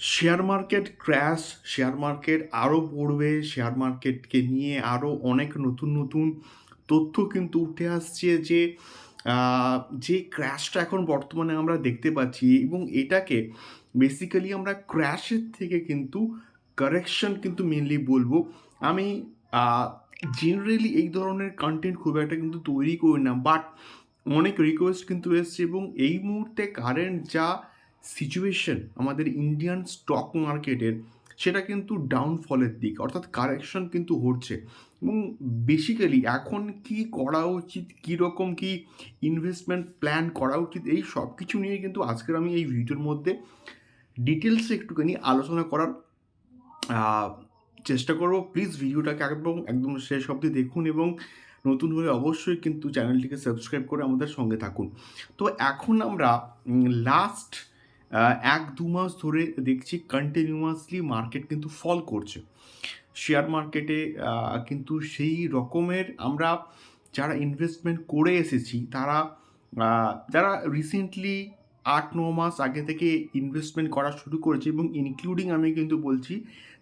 Share market crash share market আরও পড়বে share মার্কেটকে নিয়ে আরও অনেক নতুন নতুন তথ্য কিন্তু উঠে আসছে যে যে ক্র্যাশটা এখন বর্তমানে আমরা দেখতে পাচ্ছি এবং এটাকে বেসিক্যালি আমরা ক্র্যাশের থেকে কিন্তু কারেকশন কিন্তু মেনলি বলব। আমি জেনারেলি এই ধরনের কন্টেন্ট খুব একটা কিন্তু তৈরি করি না বাট অনেক রিকোয়েস্ট কিন্তু এসছে এবং এই মুহূর্তে কারেন্ট যা সিচুয়েশন আমাদের ইন্ডিয়ান স্টক মার্কেটের সেটা কিন্তু ডাউনফলের দিক, অর্থাৎ কারেকশন কিন্তু হচ্ছে। এবং বেসিক্যালি এখন কি করা উচিত, কীরকম কি ইনভেস্টমেন্ট প্ল্যান করা উচিত, এই সব কিছু নিয়ে কিন্তু আজকের আমি এই ভিডিওর মধ্যে ডিটেলসে একটুখানি আলোচনা করার চেষ্টা করব। প্লিজ ভিডিওটাকে একদম একদম শেষ অবধি দেখুন এবং নতুন হলে অবশ্যই কিন্তু চ্যানেলটিকে সাবস্ক্রাইব করে আমাদের সঙ্গে থাকুন। তো এখন আমরা লাস্ট এক দু মাস ধরে দেখছি কন্টিনিউয়াসলি মার্কেট কিন্তু ফল করছে। শেয়ার মার্কেটে কিন্তু সেই রকমের আমরা যারা ইনভেস্টমেন্ট করে এসেছি, তারা যারা রিসেন্টলি আট ন মাস আগে থেকে ইনভেস্টমেন্ট করা শুরু করেছে এবং ইনক্লুডিং আমি কিন্তু বলছি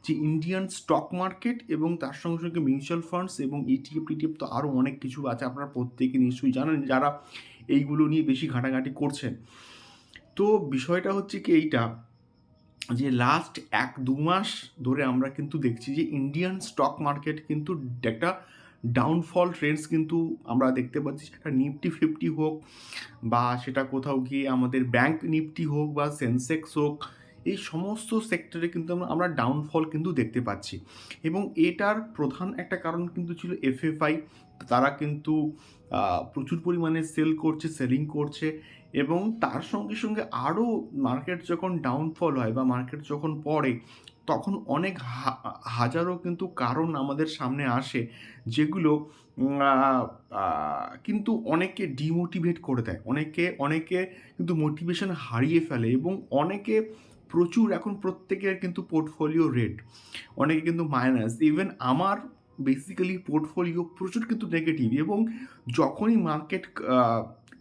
যে ইন্ডিয়ান স্টক মার্কেট এবং তার সঙ্গে সঙ্গে মিউচুয়াল ফান্ডস এবং E ইটিএফ টিটিএফ তো আরও অনেক কিছু আছে, আপনারা প্রত্যেকে নিশ্চয়ই জানেন যারা এইগুলো নিয়ে বেশি ঘাটাঘাটি করছেন। তো বিষয়টা হচ্ছে কি এইটা, যে লাস্ট এক দু মাস ধরে আমরা কিন্তু দেখছি যে ইন্ডিয়ান স্টক মার্কেট কিন্তু একটা ডাউনফল ট্রেন্ডস কিন্তু আমরা দেখতে পাচ্ছি। সেটা নিফটি ফিফটি হোক বা সেটা কোথাও গিয়ে আমাদের ব্যাংক নিফটি হোক বা সেন্সেক্স হোক, এই সমস্ত সেক্টরে কিন্তু আমরা আমরা ডাউনফল কিন্তু দেখতে পাচ্ছি। এবং এটার প্রধান একটা কারণ কিন্তু ছিল এফএফআই তারা কিন্তু প্রচুর পরিমাণে সেল করছে সেলিং করছে। এবং তার সঙ্গে সঙ্গে আরও মার্কেট যখন ডাউনফল হয় বা মার্কেট যখন পড়ে, তখন অনেক হাজারো কিন্তু কারণ আমাদের সামনে আসে যেগুলো কিন্তু অনেকে ডিমোটিভেট করে দেয়। অনেকে অনেকে কিন্তু মোটিভেশন হারিয়ে ফেলে এবং অনেকে প্রচুর এখন প্রত্যেকের কিন্তু পোর্টফোলিও রেট অনেকে কিন্তু মাইনাস ইভেন আমার বেসিক্যালি পোর্টফোলিও প্রচুর কিন্তু নেগেটিভ এবং যখনই মার্কেট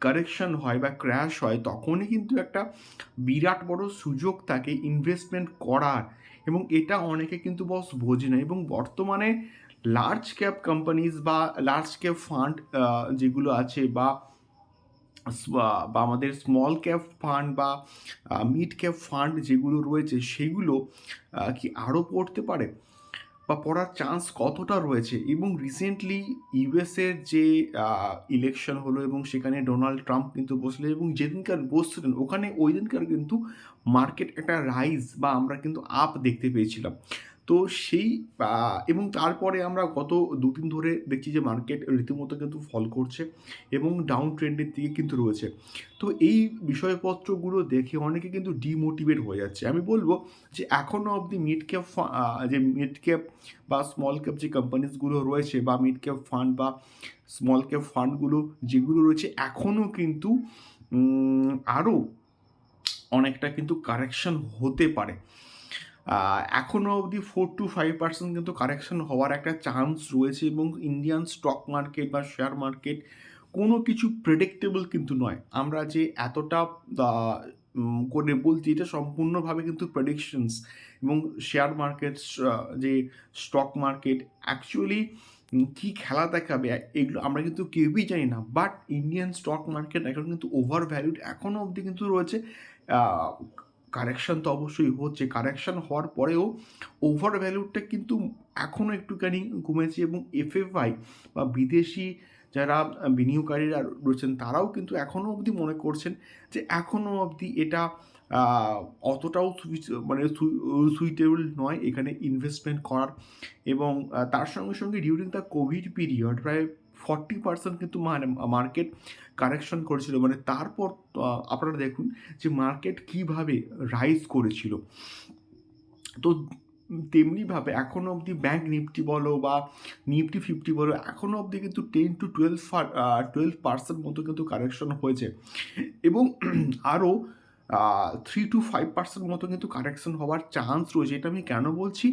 কারেকশন হয় বা ক্র্যাশ হয়, তখনই কিন্তু একটা বিরাট বড় সুযোগ থাকে ইনভেস্টমেন্ট করার। এবং এটা অনেকে কিন্তু বস বোঝে না। এবং বর্তমানে লার্জ ক্যাপ কোম্পানিজ বা লার্জ ক্যাপ ফান্ড যেগুলো আছে বা বা আমাদের স্মল ক্যাপ ফান্ড বা মিড ক্যাপ ফান্ড যেগুলো রয়েছে, সেগুলো কি আরও পড়তে পারে? বা পড়ার চান্স কতটা রয়েছে? এবং রিসেন্টলি ইউএসের যে ইলেকশন হলো এবং সেখানে ডোনাল্ড ট্রাম্প কিন্তু বসলেন এবং যেদিনকার বসছিলেন, ওখানে ওই দিনকার কিন্তু মার্কেট একটা রাইজ বা আমরা কিন্তু আপ দেখতে পেয়েছিলাম। তো সেই এবং তারপরে আমরা গত দুদিন ধরে দেখছি যে মার্কেট রীতিমতো কিন্তু ফল করছে এবং ডাউন ট্রেন্ডের দিকে কিন্তু রয়েছে। তো এই বিষয়পত্রগুলো দেখে অনেকে কিন্তু ডিমোটিভেট হয়ে যাচ্ছে। আমি বলব যে এখনও অবধি মিড ক্যাপ যে মিড ক্যাপ বা স্মল ক্যাপ যে কোম্পানিজগুলো রয়েছে বা মিড ক্যাপ ফান্ড বা স্মল ক্যাপ ফান্ডগুলো যেগুলো রয়েছে এখনও কিন্তু আরও অনেকটা কিন্তু কারেকশন হতে পারে। এখনও অবধি ফোর টু ফাইভ পার্সেন্ট কিন্তু কারেকশন হওয়ার একটা চান্স রয়েছে এবং ইন্ডিয়ান স্টক মার্কেট বা শেয়ার মার্কেট কোনো কিছু প্রেডিক্টেবল কিন্তু নয়। আমরা যে এতটা করে বলছি এটা সম্পূর্ণভাবে কিন্তু প্রেডিকশনস এবং শেয়ার মার্কেট যে স্টক মার্কেট অ্যাকচুয়ালি কী খেলা দেখাবে এগুলো আমরা কিন্তু কেউই জানি না। বাট ইন্ডিয়ান স্টক মার্কেট এখন কিন্তু ওভার ভ্যালুড এখনও অবধি কিন্তু রয়েছে। কারেকশন তো অবশ্যই হচ্ছে। কারেকশান হওয়ার পরেও ওভার ভ্যালুটা কিন্তু এখনও একটুখানি কমেছে এবং এফএফআই বা বিদেশি যারা বিনিয়োগকারীরা রয়েছেন, তারাও কিন্তু এখনও অবধি মনে করছেন যে এখনও অবধি এটা অতটাও মানে সুইটেবল নয় এখানে ইনভেস্টমেন্ট করার। এবং তার সঙ্গে সঙ্গে ডিউরিং দ্য কোভিড পিরিয়ড প্রায় ফর্টি পার্সেন্ট কিন্তু মার্কেট কারেকশন করেছিল। মানে তারপর আপনারা দেখুন যে মার্কেট কীভাবে রাইজ করেছিল। তো তেমনিভাবে এখনও অবধি ব্যাংক নিফটি বলো বা নিফটি ফিফটি বলো এখনও অবধি কিন্তু ten to twelve twelve percent মতো কিন্তু কারেকশন হয়েছে। এবং আরও থ্রি টু ফাইভ পার্সেন্ট মতো কিন্তু কারেকশন হওয়ার চান্স রয়েছে এটা আমি কেন বলছি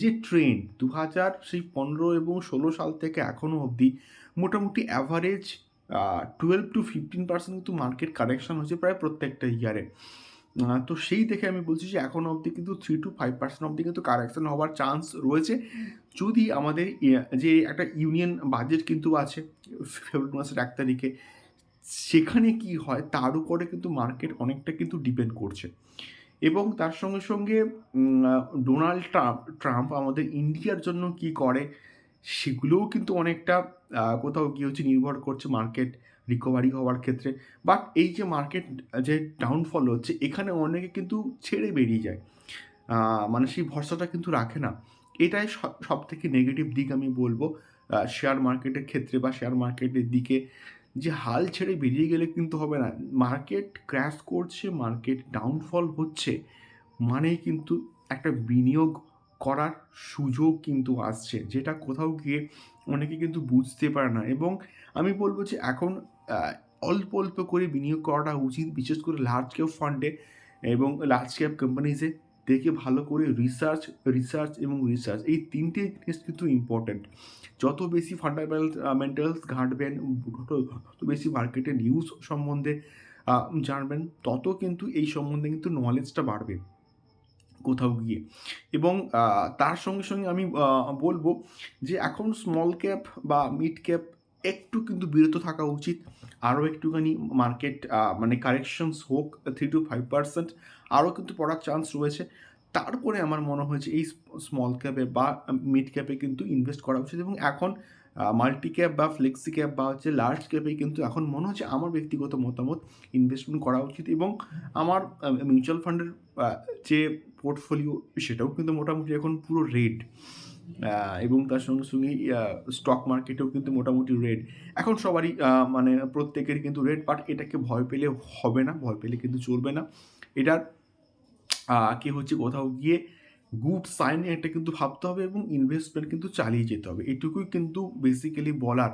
যে ট্রেন্ড দু হাজার সেই পনেরো এবং ষোলো সাল থেকে এখনও অবধি মোটামুটি average twelve to fifteen percent কিন্তু মার্কেট কারেকশন হয়েছে প্রায় প্রত্যেকটা ইয়ারে তো সেই দেখে আমি বলছি যে এখনও অবধি কিন্তু থ্রি টু ফাইভ পার্সেন্ট অবধি কিন্তু কারেকশন হওয়ার চান্স রয়েছে। যদি আমাদের, ইয়া, যে একটা ইউনিয়ন বাজেট কিন্তু আছে, ফেব্রুয়ারি মাসের এক তারিখে। সেখানে কি হয় তার উপরে কিন্তু মার্কেট অনেকটা কিন্তু ডিপেন্ড করছে। এবং তার সঙ্গে, সঙ্গে ডোনাল্ড ট্রাম্প ট্রাম্প আমাদের ইন্ডিয়ার জন্য কি করে সেগুলোও কিন্তু অনেকটা কোথাও কী হচ্ছে নির্ভর করছে মার্কেট রিকভারি হওয়ার ক্ষেত্রে। বাট এই যে মার্কেট যে ডাউনফল হচ্ছে এখানে অনেকে কিন্তু ছেড়ে বেরিয়ে যায়। মানে সেই ভরসাটা কিন্তু রাখে না। এটাই সব থেকে নেগেটিভ দিক আমি বলব শেয়ার মার্কেটের ক্ষেত্রে বা শেয়ার মার্কেটের দিকে যে হাল ছেড়ে বেরিয়ে গেলে কিন্তু হবে না। মার্কেট ক্র্যাশ করছে, মার্কেট ডাউনফল হচ্ছে মানেই কিন্তু একটা বিনিয়োগ করার সুযোগ কিন্তু আসছে। যেটা কোথাও গিয়ে অনেকে কিন্তু বুঝতে পারে না এবং আমি বলব যে এখন অল্প, অল্প করে বিনিয়োগ করাটা উচিত। বিশেষ করে লার্জ ক্যাপ ফান্ডে এবং লার্জ ক্যাপ কোম্পানিজে দেখে ভালো করে রিসার্চ, রিসার্চ এবং রিসার্চ এই তিনটে জিনিস কিন্তু ইম্পোর্টেন্ট। যত বেশি ফান্ডামেন্টাল মেন্টালস ঘাঁটবেন, তত বেশি মার্কেটে নিউজ সম্বন্ধে জানবেন, তত কিন্তু এই সম্বন্ধে কিন্তু নলেজটা বাড়বে কোথাও গিয়ে। এবং তার সঙ্গে, সঙ্গে আমি বলব যে এখন স্মল ক্যাপ বা মিড ক্যাপ একটু কিন্তু বিরত থাকা উচিত। আরও একটুখানি মার্কেট মানে কারেকশনস হোক থ্রি টু ফাইভ পার্সেন্ট আরও কিন্তু পড়ার চান্স রয়েছে। তারপরে আমার মনে হয়েছে এই স্মল ক্যাপে বা মিড ক্যাপে কিন্তু ইনভেস্ট করা উচিত এবং এখন মাল্টি ক্যাপ বা ফ্লেক্সি ক্যাপ বা হচ্ছে লার্জ ক্যাপে কিন্তু এখন মনে হচ্ছে আমার ব্যক্তিগত মতামত ইনভেস্টমেন্ট করা উচিত এবং আমার মিউচুয়াল ফান্ডের যে পোর্টফোলিও সেটাও কিন্তু মোটামুটি এখন পুরো রেড। এবং তার সঙ্গে, সঙ্গে স্টক মার্কেটেও কিন্তু মোটামুটি রেড। এখন সবারই মানে প্রত্যেকের কিন্তু রেড বাট এটাকে ভয় পেলে হবে না, ভয় পেলে কিন্তু চলবে না। এটার কি হচ্ছে কোথাও গিয়ে গুড সাইন এটা কিন্তু ভাবতে হবে এবং ইনভেস্টমেন্ট কিন্তু চালিয়ে যেতে হবে। এটুকুই কিন্তু বেসিক্যালি বলার।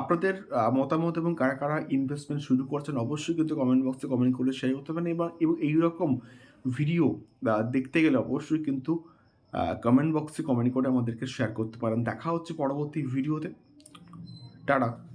আপনাদের মতামত এবং কারা, কারা ইনভেস্টমেন্ট শুরু করছেন অবশ্যই কিন্তু কমেন্ট বক্সে কমেন্ট করে শেয়ার করতে পারেন এবং এবং এইরকম ভিডিও দেখতে গেলে অবশ্যই কিন্তু কমেন্ট বক্সে কমেন্ট করে আমাদেরকে শেয়ার করতে পারেন। দেখা হচ্ছে পরবর্তী ভিডিওতে। টাটা।